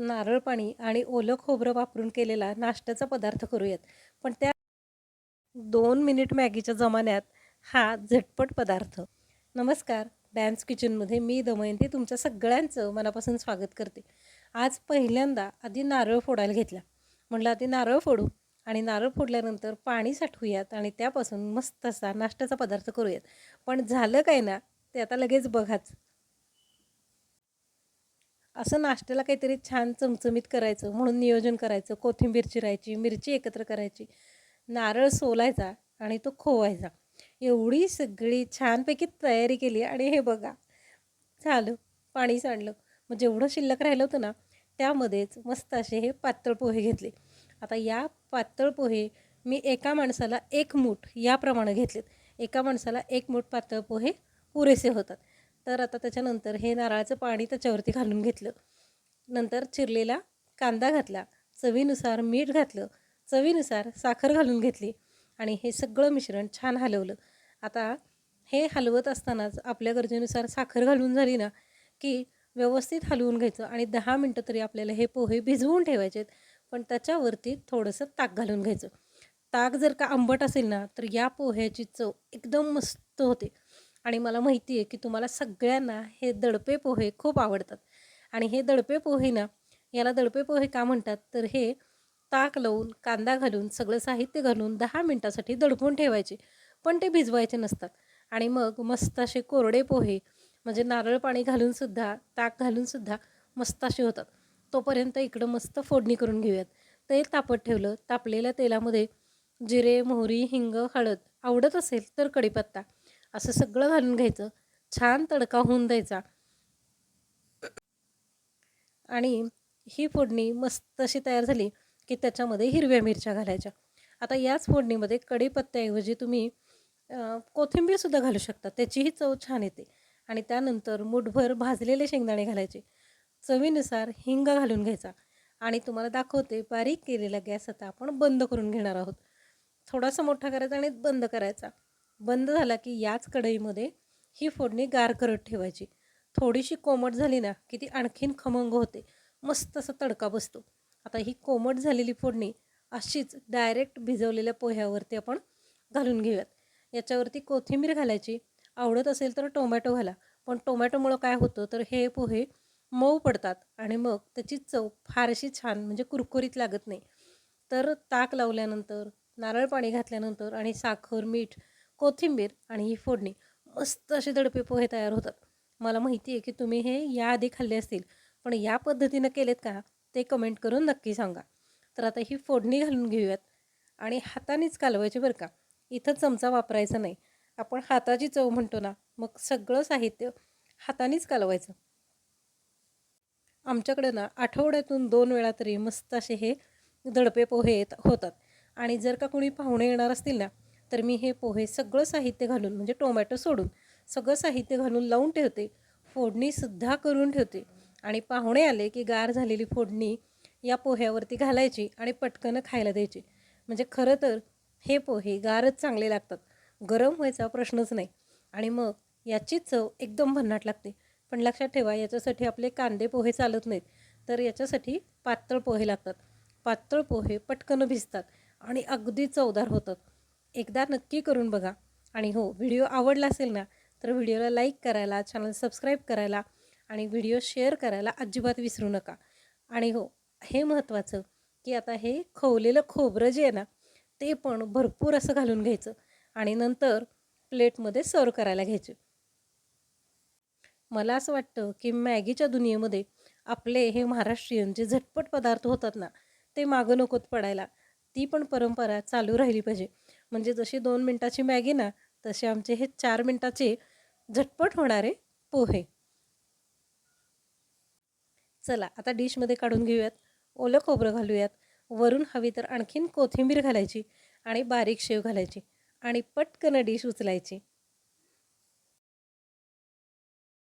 नारळ पाणी आणि ओलं खोबरं वापरून केलेला नाश्त्याचा पदार्थ करूयात. पण त्या दोन मिनिट मॅगीच्या जमान्यात हा झटपट पदार्थ. नमस्कार डॅन्स किचनमध्ये मी दमयंती तुमच्या सगळ्यांचं मनापासून स्वागत करते. आज पहिल्यांदा आधी नारळ फोडायला घेतला. म्हटलं आधी नारळ फोडू आणि नारळ फोडल्यानंतर पाणी साठवूयात आणि त्यापासून मस्त असा नाश्त्याचा पदार्थ करूयात. पण झालं काय ना ते आता लगेच बघाच. असं नाश्त्याला काहीतरी छान चमचमीत करायचं म्हणून नियोजन करायचं. कोथिंबीर चिरायची मिरची एकत्र करायची. नारळ सोलायचा आणि तो खोवायचा. एवढी सगळी छानपैकी तयारी केली आणि हे बघा झालं पाणी सांडलं. मग जेवढं शिल्लक राहिलं होतं ना त्यामध्येच मस्त असे हे पातळ पोहे घेतले. आता या पातळ पोहे मी एका माणसाला एक मूठ याप्रमाणे घेतलेत. एका माणसाला एक मूठ पातळ पोहे पुरेसे होतात. तर आता त्याच्यानंतर हे नारळाचं पाणी त्याच्यावरती घालून घेतलं. नंतर चिरलेला कांदा घातला चवीनुसार मीठ घातलं चवीनुसार साखर घालून घेतली आणि हे सगळं मिश्रण छान हलवलं. आता हे हलवत असतानाच आपल्या गरजेनुसार साखर घालून झाली ना की व्यवस्थित हलवून घ्यायचं आणि दहा मिनटं तरी आपल्याला हे पोहे भिजवून ठेवायचे पण त्याच्यावरती थोडंसं ताक घालून घ्यायचं. ताक जर का आंबट असेल ना तर या पोह्याची चव एकदम मस्त होते. आणि मला माहिती आहे की तुम्हाला सगळ्यांना हे दडपे पोहे खूप आवडतात. आणि हे दडपे पोहे ना याला दडपे पोहे का म्हणतात? तर हे ताक लावून कांदा घालून सगळं साहित्य घालून दहा मिनटासाठी दडपून ठेवायचे. पण ते भिजवायचे नसतात. आणि मग मस्त असे कोरडे पोहे म्हणजे नारळ पाणी घालूनसुद्धा ताक घालूनसुद्धा मस्त असे होतात. तोपर्यंत इकडं मस्त फोडणी करून घेऊयात. तेल तापत ठेवलं तापलेल्या तेलामध्ये जिरे मोहरी हिंग हळद आवडत असेल तर कढीपत्ता. असं सगळं घालून घ्यायचं. छान तडका होऊन द्यायचा. आणि ही फोडणी मस्त अशी तयार झाली की त्याच्यामध्ये हिरव्या मिरच्या घालायच्या. आता याच फोडणीमध्ये कढीपत्त्याऐवजी तुम्ही कोथिंबीरसुद्धा घालू शकता. त्याचीही चव छान येते. आणि त्यानंतर मुठभर भाजलेले शेंगदाणे घालायचे. चवीनुसार हिंग घालून घ्यायचा. आणि तुम्हाला दाखवते बारीक केलेला गॅस आता आपण बंद करून घेणार आहोत. थोडासा मोठा करायचा आणि बंद करायचा. बंद झाला की याच कढईमध्ये ही फोडणी गार करत ठेवायची. थोडीशी कोमट झाली ना की ती आणखीन खमंग होते. मस्त असा तडका बसतो. आता ही कोमट झालेली फोडणी अशीच डायरेक्ट भिजवलेल्या पोह्यावरती आपण घालून घेऊयात. याच्यावरती कोथिंबीर घालायची. आवडत असेल तर टोमॅटो घाला. पण टोमॅटोमुळं काय होतं तर हे पोहे मऊ पडतात आणि मग त्याची चव फारशी छान म्हणजे कुरकुरीत लागत नाही. तर ताक लावल्यानंतर नारळ पाणी घातल्यानंतर आणि साखर मीठ कोथिंबीर आणि ही फोडणी. मस्त असे दडपे पोहे तयार होतात. मला माहिती आहे की तुम्ही हे याआधी खाल्ले असतील पण या पद्धतीनं केलेत का ते कमेंट करून नक्की सांगा. तर आता ही फोडणी घालून घेऊयात. आणि हातानेच कालवायची बरं का. इथं चमचा वापरायचा नाही. आपण हाताची चव म्हणतो ना मग सगळं साहित्य हातानेच कालवायचं. आमच्याकडे ना आठवड्यातून दोन वेळा तरी मस्त असे हे दडपे पोहे येत होतात. आणि जर का कोणी पाहुणे येणार असतील ना तर मी हे पोहे सगळं साहित्य घालून म्हणजे टोमॅटो सोडून सगळं साहित्य घालून लावून ठेवते. फोडणीसुद्धा करून ठेवते. आणि पाहुणे आले की गार झालेली फोडणी या पोह्यावरती घालायची आणि पटकन खायला द्यायची. म्हणजे खरं तर हे पोहे गारच चांगले लागतात. गरम व्हायचा प्रश्नच नाही. आणि मग याची चव एकदम भन्नाट लागते. पण लक्षात ठेवा याच्यासाठी आपले कांदे पोहे चालत नाहीत. तर याच्यासाठी पातळ पोहे लागतात. पातळ पोहे पटकन भिजतात आणि अगदी चवदार होतात. एकदा नक्की करून बघा. आणि हो व्हिडिओ आवडला असेल ना तर व्हिडिओला लाईक करायला चॅनल सबस्क्राईब करायला आणि व्हिडिओ शेअर करायला अजिबात विसरू नका. आणि हो हे महत्त्वाचं की आता हे खवलेलं खोबरं जे आहे ना ते पण भरपूर असं घालून घ्यायचं आणि नंतर प्लेटमध्ये सर्व करायला घ्यायचे. मला असं वाटतं की मॅगीच्या दुनियेमध्ये आपले हे महाराष्ट्रीयन जे झटपट पदार्थ होतात ना ते मागं नकोत पडायला. ती पण परंपरा चालू राहिली पाहिजे. म्हणजे जशी दोन मिनटाची मॅगी ना तसे आमचे हे चार मिनटाचे झटपट होणारे पोहे. चला आता डिशमध्ये काढून घेऊयात. ओलं खोबरं घालूयात. वरून हवी तर आणखीन कोथिंबीर घालायची आणि बारीक शेव घालायची आणि पटकन डिश उचलायची.